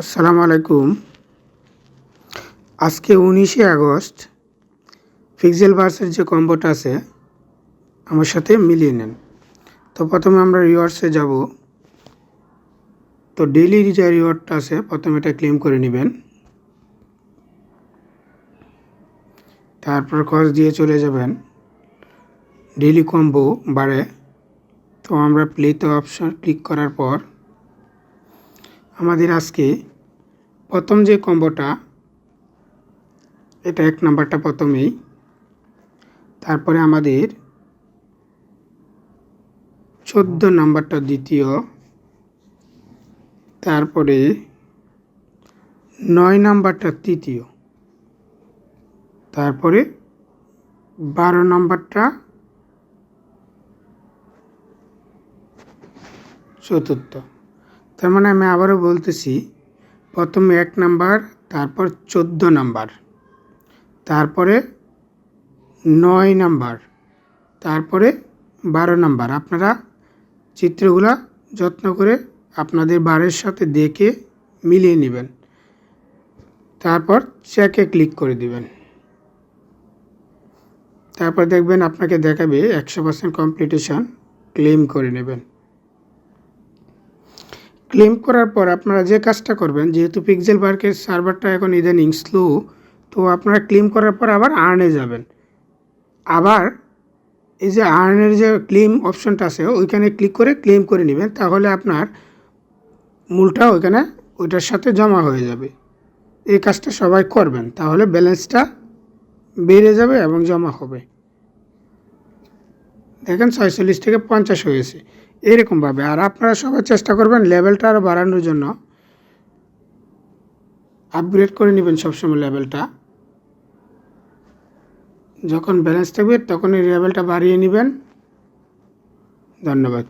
আসসালামু আলাইকুম। আজকে উনিশে আগস্ট পিক্সেল বার্সের যে কম্বোটা আছে, আমার সাথে মিলিয়ে নেন। তো প্রথমে আমরা রিওয়ার্ডসে যাব। তো ডেইলি যে রিওয়ার্ডটা আছে, প্রথমে এটা ক্লেম করে নেবেন। তারপর কস দিয়ে চলে যাবেন। ডেইলি কম্বো বাড়ে তো আমরা প্লেতে অপশন ক্লিক করার পর আমাদের আজকে প্রথম যে কম্বোটা, এটা এক নাম্বারটা প্রথমেই। তারপরে আমাদের চোদ্দ নাম্বারটা দ্বিতীয়। তারপরে নয় নাম্বারটা তৃতীয়। তারপরে বারো নাম্বারটা চতুর্থ। তার মানে আমি আবারও বলতেছি, প্রথমে এক নাম্বার, তারপর চোদ্দ নাম্বার, তারপরে নয় নাম্বার, তারপরে বারো নাম্বার। আপনারা চিত্রগুলা যত্ন করে আপনাদের বারের সাথে দেখে মিলিয়ে নেবেন। তারপর চেকে ক্লিক করে দিবেন। তারপর দেখবেন আপনাকে দেখাবে একশো পার্সেন্ট কমপ্লিটেশন ক্লেম করে নেবেন। ক্লেম করার পর আপনারা যে কাজটা করবেন, যেহেতু পিক্সেল পার্কের সার্ভারটা এখন ইদানিং স্লো তো আপনারা ক্লেম করার পর আবার আর্নে যাবেন। আবার এই যে আর্নের যে ক্লেম অপশনটা আছে, ওইখানে ক্লিক করে ক্লেম করে নেবেন, তাহলে আপনার মূলটা ওইখানে ওইটার সাথে জমা হয়ে যাবে। এই কাজটা সবাই করবেন, তাহলে ব্যালেন্সটা বেড়ে যাবে এবং জমা হবে। দেখেন ছয়চল্লিশ থেকে পঞ্চাশ হয়েছে। এরকমভাবে আর আপনারা সবাই চেষ্টা করবেন লেভেলটা আরও বাড়ানোর জন্য। আপগ্রেড করে নেবেন সবসময় লেভেলটা যখন ব্যালেন্স থাকবে তখন এই লেভেলটা বাড়িয়ে নেবেন। ধন্যবাদ।